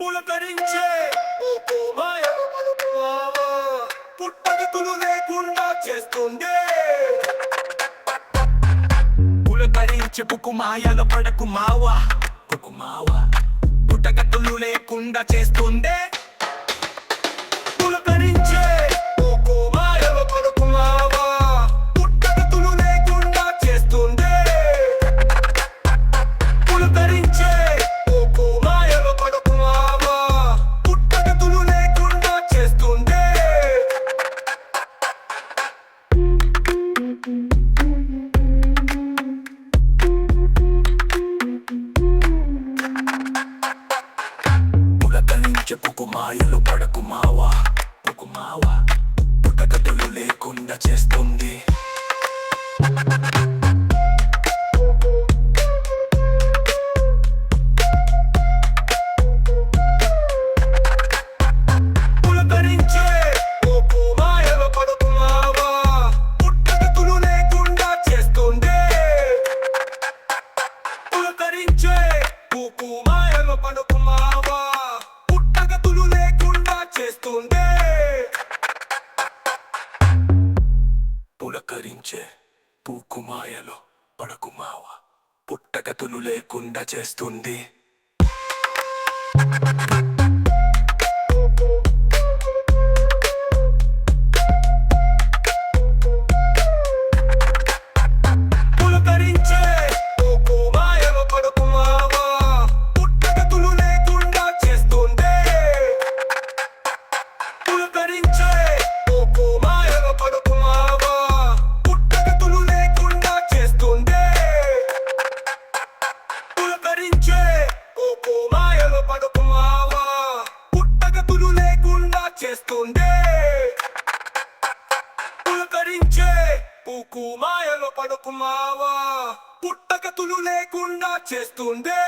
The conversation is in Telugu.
పులకరించే మాయ. పుట్టగతులు లేకుండా చేస్తుంది పులకరించే పుకు మాయల పడకు మావా. పుకు మావా. పుట్టగతులు లేకుండా చేస్తుంది పులకరించే పడకుమావా? పుకుమావా? పడకు పుట్టగతులు లేకుండా చేస్తుంది మాయల పుట్టగతులు లేకుండా చేస్తుందే. పులకరించే పూకు మాయలో పడకు మావా పుట్టగతులు లేకుండా చేస్తుంది. లేకుండా పులకరించే పూకు మాయలో పడుకు పుట్టక తులు లేకుండా చేస్తుందే